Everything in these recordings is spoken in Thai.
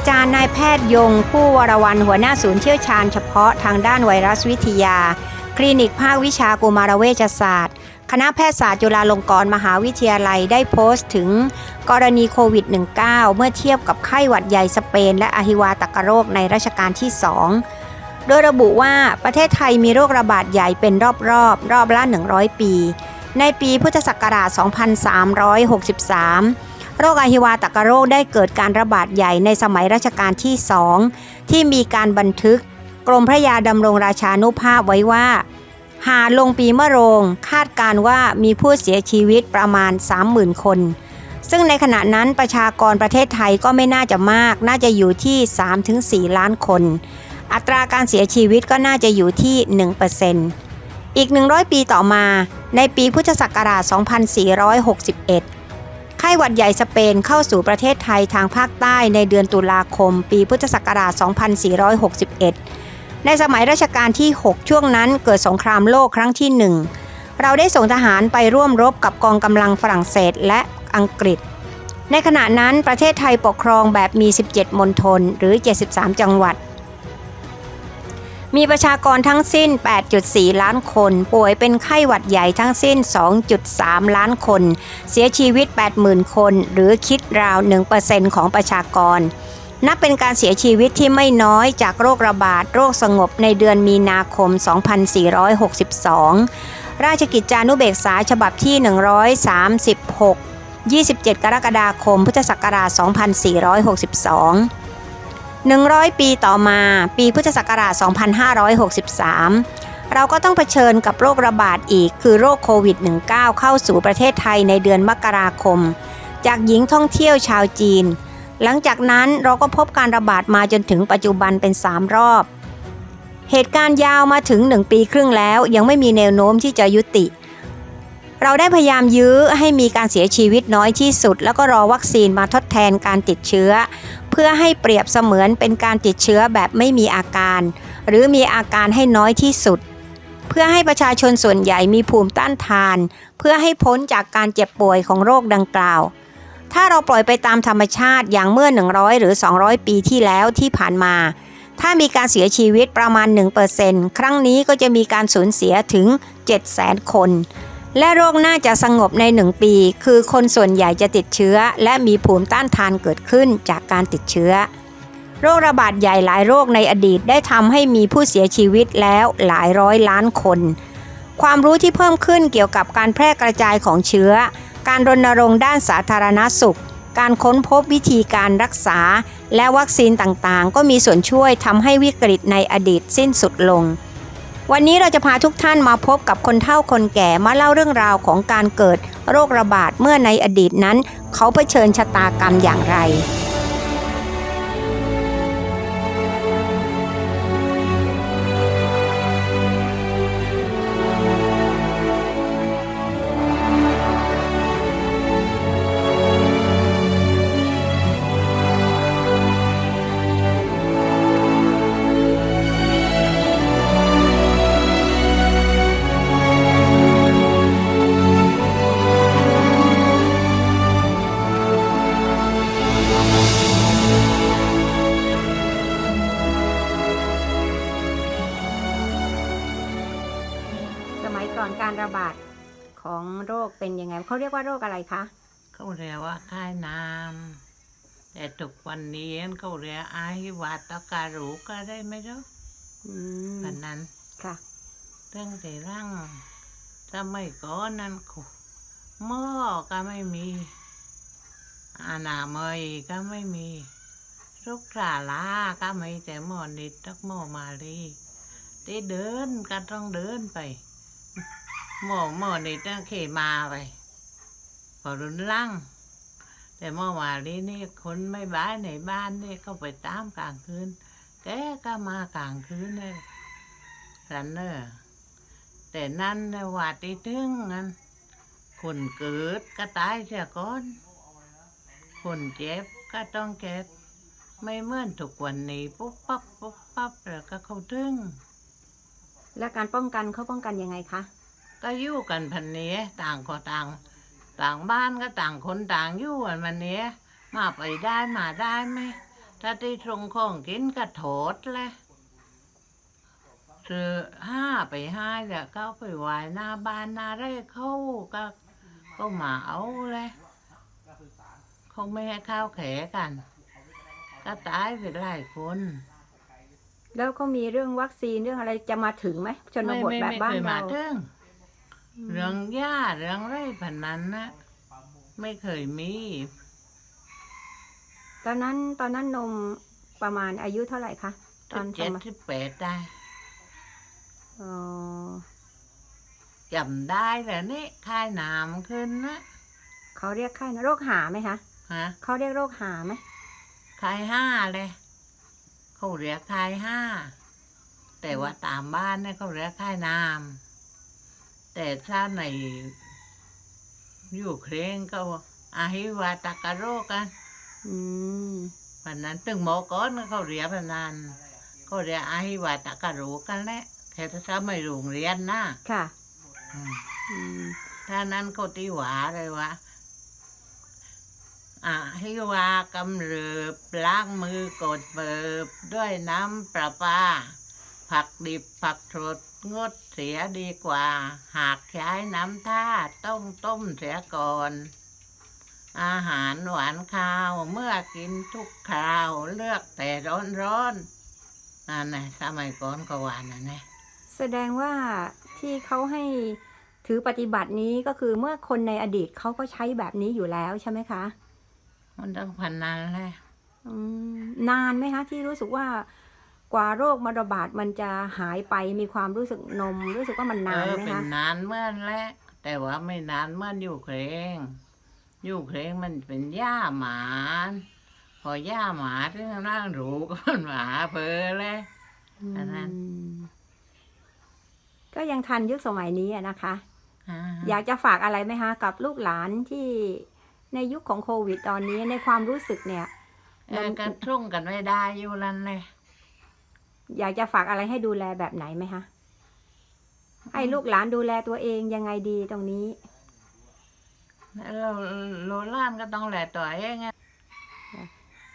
าจารย์นายแพทย์ยง ผู้วรวันหัวหน้าศูนย์เชี่ยวชาญเฉพาะทางด้านไวรัสวิทยา คลินิกภาควิชากุมารเวชศาสตร์ คณะแพทยศาสตร์จุฬาลงกรณ์มหาวิทยาลัยได้โพสต์ถึงกรณีโควิด -19 เมื่อเทียบกับไข้หวัดใหญ่สเปน และอหิวาตกโรคในรัชกาลที่ 2 โดยระบุว่าประเทศไทยมีโรคระบาดใหญ่เป็นรอบๆรอบรอบละ 100 ปี ในปีพุทธศักราช 2363 โรคอหิวาตกโรคได้เกิดการระบาดใหญ่ในสมัยรัชกาลที่สองที่มีการบันทึก กรมพระยาดำรงราชานุภาพไว้ว่า หาลงปีมะโรง คาดการว่ามีผู้เสียชีวิตประมาณ 30,000 คน ซึ่งในขณะนั้นประชากรประเทศไทยก็ไม่น่าจะมาก น่าจะอยู่ที่ 3-4 ล้านคน อัตราการเสียชีวิตก็น่าจะอยู่ที่ 1%อีก 100 ปีต่อมา ในปีพุทธศักราช 2461 ไข้หวัดใหญ่สเปนเข้าสู่ประเทศไทยทางภาคใต้ในเดือนตุลาคม ปีพุทธศักราช 2461 ในสมัยรัชกาลที่ 6 ช่วงนั้นเกิดสงครามโลกครั้งที่ 1 เราได้ส่งทหารไปร่วมรบกับกองกำลังฝรั่งเศสและอังกฤษ ในขณะนั้นประเทศไทยปกครองแบบมี 17 มณฑลหรือ 73 จังหวัด มีประชากรทั้งสิ้น 8.4 ล้านคน ป่วยเป็นไข้หวัดใหญ่ทั้งสิ้น 2.3 ล้านคน เสียชีวิต 80,000 คน หรือคิดราว 1%ของประชากร นับเป็นการเสียชีวิตที่ไม่น้อยจากโรคระบาด โรคสงบในเดือนมีนาคม 2462 ราชกิจจานุเบกษาฉบับที่ 136 27 กรกฎาคม พุทธศักราช 2462 100 ปีต่อมา ปีพุทธศักราช 2563 เราก็ต้องเผชิญกับโรคระบาดอีก คือโรคโควิด -19 เข้าสู่ประเทศไทยในเดือนมกราคม จากหญิงท่องเที่ยวชาวจีน หลังจากนั้นเราก็พบการระบาดมาจนถึงปัจจุบันเป็น 3 รอบ เหตุการณ์ยาวมาถึง 1 ปีครึ่งแล้ว ยังไม่มีแนวโน้มที่จะยุติเราได้พยายามยื้อให้มีการเสียชีวิตน้อยที่สุด แล้วก็รอวัคซีนมาทดแทนการติดเชื้อ พื่อให้เปรียบเสมือนเป็นการติดเชื้อแบบไม่มีอาการ หรือมีอาการให้น้อยที่สุด เพื่อให้ประชาชนส่วนใหญ่มีภูมิต้านทาน เพื่อให้พ้นจากการเจ็บป่วยของโรคดังกล่าว ถ้าเราปล่อยไปตามธรรมชาติอย่างเมื่อ 100 หรือ 200 ปีที่แล้วที่ผ่านมา ถ้ามีการเสียชีวิตประมาณ 1%ครั้งนี้ก็จะมีการสูญเสียถึง 700,000 คน และโรคน่าจะสงบใน1ปี คือคนส่วนใหญ่จะติดเชื้อ และมีภูมิต้านทานเกิดขึ้นจากการติดเชื้อ โรคระบาดใหญ่หลายโรคในอดีตได้ทำให้มีผู้เสียชีวิตแล้วหลายร้อยล้านคน ความรู้ที่เพิ่มขึ้นเกี่ยวกับการแพร่กระจายของเชื้อ การรณรงค์ด้านสาธารณสุข การค้นพบวิธีการรักษา และวัคซีนต่างๆ ก็มีส่วนช่วยทำให้วิกฤตในอดีตสิ้นสุดลง วันนี้เราจะพาทุกท่านมาพบกับคนเฒ่าคนแก่มาเล่าเรื่องราวของการเกิดโรคระบาดเมื่อในอดีตนั้น เขาเผชิญชะตากรรมอย่างไร มัยก่อนการระบาดของโรคเป็นยังไงเขาเรียกว่าโรคอะไรคะเขาเรียกว่าค่ายน้ำแต่ทุกวันนี้เขาเรียกอาหิวาตการูก็ได้ไหมเจ้าอืมวันนั้นค่ะเรื่องที่ร่างสมัยก่อนนั้นกูหม้อก็ไม่มีอาณาเมยก็ไม่มีลูกสาลาก็ไม่แต่หมอนิดตักหมอมาลีที่เดินก็ต้องเดินไป หมอหมอนิดน่ะเขมาไปพอรุนร่างแต่เมื่อวานนี้นี่คนไม่บ้านในบ้านนี่เขาไปตามกลางคืนแกก็มากลางคืนเลยสันเนอร์แต่นั่นในวัดที่ถึงนั้นคนเกิดก็ตายเสียก่อนคนเจ็บก็ต้องเก็บไม่เหมื่อนทุกวันนี้ปุ๊บปั๊บปุ๊บปั๊บแล้วก็เขาถึง และการป้องกันเขาป้องกันยังไงคะ ก็อยู่กันพันเนี้ยต่างก็ต่าง ต่างบ้านก็ต่างคนต่างอยู่กันมันเนี้ยมาไปได้มาได้ไหมถ้าที่ตรงของกินก็โถดเลยซื้อห้าไปห้าจะเข้าไปไหวายหน้าบ้านหน้าไร่เข้าก็ก็มาเอาเลยเขาไม่ให้ข้าวแขกัน ก็ตายไปหลายคนแล้วก็มีเรื่องวัคซีนเรื่องอะไรจะมาถึงไหมชนไม่บทไม่แบบไม่บ้าเคนยมาเราถึง เรื่องย่าเรื่องไรพันนั้นนะไม่เคยมี ตอนนั้นตอนนั้นนมประมาณอายุเท่าไหร่คะตสิอนบเจ็ดสมัยสิบแปดได้อ๋อจำได้แต่นี่ค่ายน้ำขึ้นนะเขาเรียกไข้นะโรคหาไหมคะฮะเขาเรียกโรคหาไหมค่ายห้าเลยเขาเรียกค่ายห้าแต่ว่าตามบ้านเนี่ยเขาเรียกค่ายน้ำ แต่ถ้าในอยู่เคร่งก็อาฮิวาตากะโรกันอืมวันนั้นตึงหมอก้อนเขาเรียกพนันเขาเรียกอาฮิวาตากะโรกันแหละแค่ถ้าไม่โรงเรียนนะค่ะอืมอืมถ้านั้นเขาตีหวาเลยวะอะให้ว่ากำเริบล้างมือกดเบิบด้วยน้ำประปาผักดิบผักสด งดเสียดีกว่า หากใช้น้ำท่าต้องต้มเสียก่อน อาหารหวานข้าวเมื่อกินทุกคราวเลือกแต่ร้อนร้อนๆนั่นไงสมัยก่อนก็หวานนะเนี่ยแสดงว่าที่เขาให้ถือปฏิบัตินี้ก็คือเมื่อคนในอดีตเขาก็ใช้แบบนี้อยู่แล้วใช่ไหมคะ มันต้องพันนันแหละอืมนานไหมคะ ที่รู้สึกว่า กว่าโรคมาระบาดมันจะหายไปมีความรู้สึกนม รู้สึกว่ามันนานเออไหมเป็นคะนานเมื่อนแหละแต่ว่าไม่นานเมื่อนอยู่เครงอยู่เครงมันเป็นหญ้าหมาพอย่าหมาที่ร่างรูก็มันหมาเพอเลยอันนั้นอืมก็ยังทันยุคสมัยนี้อะนะคะอ่าอยากจะฝากอะไรไหมคะกับลูกหลานที่ในยุคของโควิดตอนนี้ในความรู้สึกเนี่ย เออกันทุ่งกันไม่ได้อยู่นั่นเลย อยากจะฝากอะไรให้ดูแลแบบไหนไหมคะให้ลูกหลานดูแลตัวเองยังไงดีตรงนี้เราโลล่านก็ต้องแหละต่อเองไง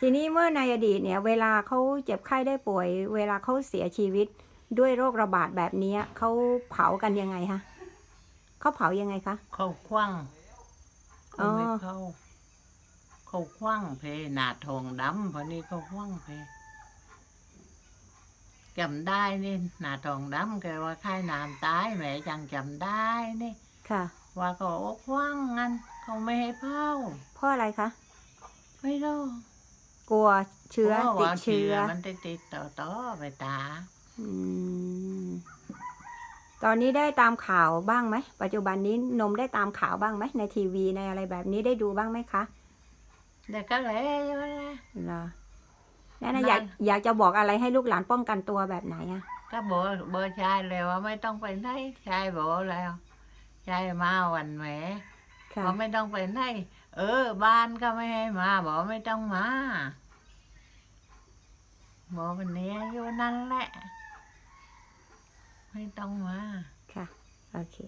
ทีนี้เมื่อในอดีตเนี่ย เวลาเขาเจ็บไข้ได้ป่วย เวลาเขาเสียชีวิตด้วยโรคระบาดแบบนี้เขาเผากันยังไงคะเขาเผายังไงคะเขาคว้างอ๋เขาอไม่เข้าเขาคว้างเพหนาทองดำเพราะนี่เขาคว้างเพ จำได้นี่หนาทองดำแกว่าค่ายน้ำตายแหม่จังจำได้นี่ ค่ะ ว่าเขาเอาคว้างงั้นเขาไม่ให้เผาเพราะอะไรคะ ไม่รู้กลัวเชื้อพราะติดว่าเชื้อ มันติดติดต่อต่อๆไปตา อืม ตอนนี้ได้ตามข่าวบ้างไหม ปัจจุบันนี้นมได้ตามข่าวบ้างไหมในทีวีในอะไรแบบนี้ได้ดูบ้างไหมคะเด็กก็เลยอยู่แหละเหรอ นั่นนะนั่นอยากอยากจะบอกอะไรให้ลูกหลานป้องกันตัวแบบไหนอะก็บอกบอกชายเลยว่าไม่ต้องไปไหนชายบอกแล้วชายมาวันแหมค่ะบอกไม่ต้องไปไหนเออ บ้านก็ไม่ให้มาบอกไม่ต้องมาบอกวันนี้อยู่นั่นแหละ ไม่ต้องมา ค่ะ โอเค